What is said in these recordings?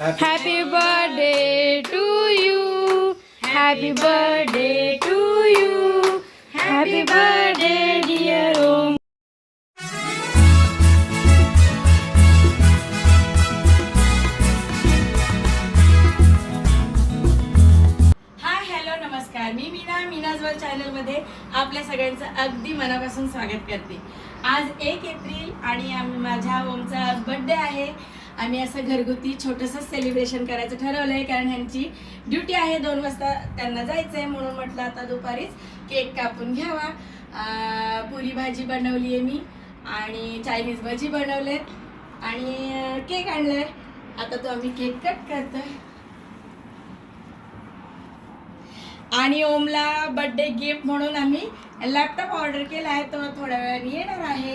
Happy birthday to you. Happy birthday to you. Happy birthday, dear Om. Hi hello नमस्कार मी मीना मीनाजवळ चॅनलमध्ये आपल्या सगळ्यांचं अगदी मनापासून स्वागत करते आज एक एप्रिल आणि आम्ही माझ्या ओमचा बर्थडे बड्डे आहे आम्ही असं घरगुती छोटंसं सेलिब्रेशन करायचं ठरवलं आहे कारण ह्यांची ड्युटी आहे. दोन वाजता त्यांना जायचं आहे म्हणून म्हटलं आता दुपारीच केक कापून घ्यावा. पुरी भाजी बनवली आहे मी आणि चायनीज भजी बनवले आणि केक आणलाय. आता तो आम्ही केक कट करतोय. आणि ओमला बर्थडे गिफ्ट म्हणून आम्ही लॅपटॉप ऑर्डर केला आहे तो थोड्या वेळाने येणार आहे.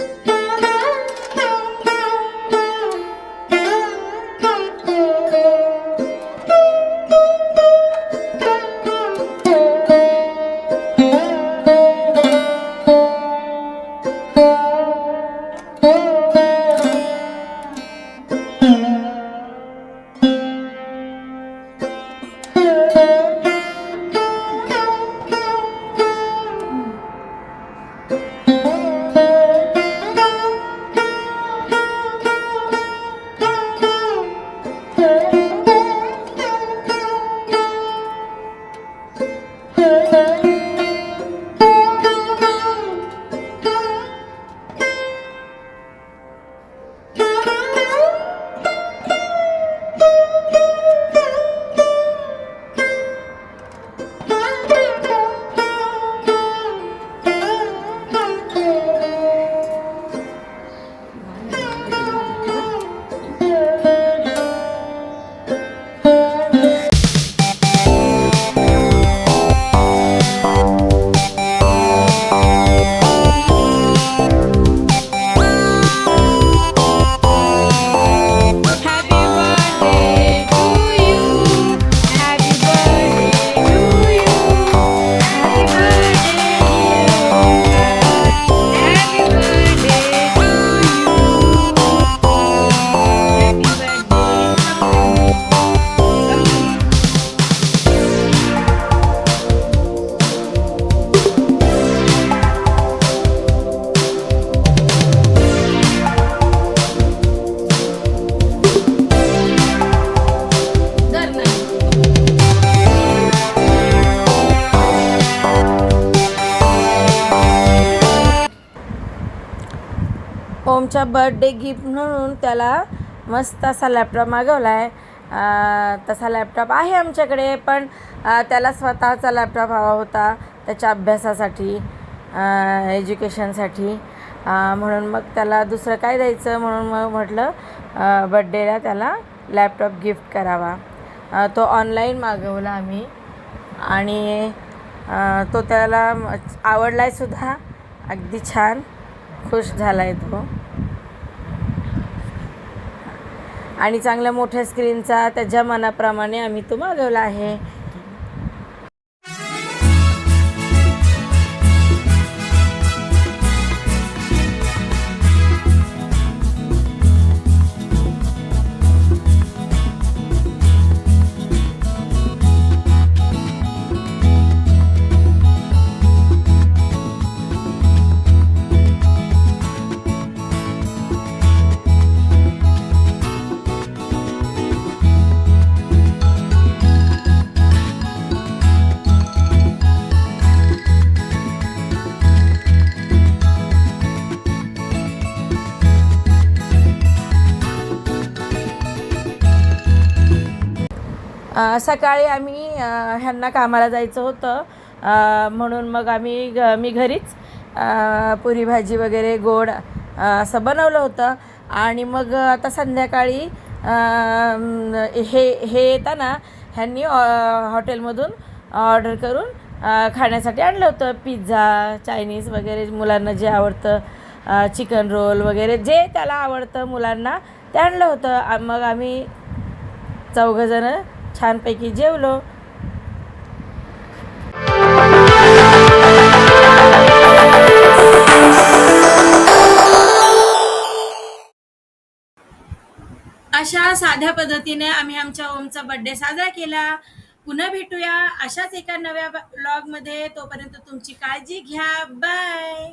Yeah. ओमच्या बर्थडे गिफ्ट म्हणून त्याला मस्त असा लॅपटॉप मागवला आहे तसा लॅपटॉप आहे आमच्याकडे पण त्याला स्वतःचा लॅपटॉप हवा होता त्याच्या अभ्यासासाठी एज्युकेशनसाठी म्हणून मग त्याला दुसरं काय द्यायचं म्हणून मग म्हटलं बड्डेला त्याला लॅपटॉप गिफ्ट करावा. तो ऑनलाईन मागवला आम्ही. आणि तो त्याला आवडला आहे सुद्धा. अगदी छान. खुश झाला आहे तो. आणि चांगल्या मोठ्या स्क्रीनचा त्याच्या मनाप्रमाणे आम्ही तो मागवला आहे. सकाळी आम्ही ह्यांना कामाला जायचं होतं. म्हणून मग आम्ही ग मी घरीच पुरी भाजी वगैरे गोड असं बनवलं होतं. आणि मग आता संध्याकाळी हे हे येताना ह्यांनी हॉटेलमधून ऑर्डर करून खाण्यासाठी आणलं होतं. पिझ्झा चायनीज वगैरे मुलांना जे आवडतं चिकन रोल वगैरे जे त्याला आवडतं मुलांना ते आणलं होतं. मग आम्ही चौघंजणं छानपैकी जेवलो. अशा साध्या पद्धतीने आम्ही आमच्या ओमचा बड्डे साजरा केला. पुन्हा भेटूया अशाच एका नव्या ब्लॉगमध्ये तोपर्यंत तुमची काळजी घ्या. बाय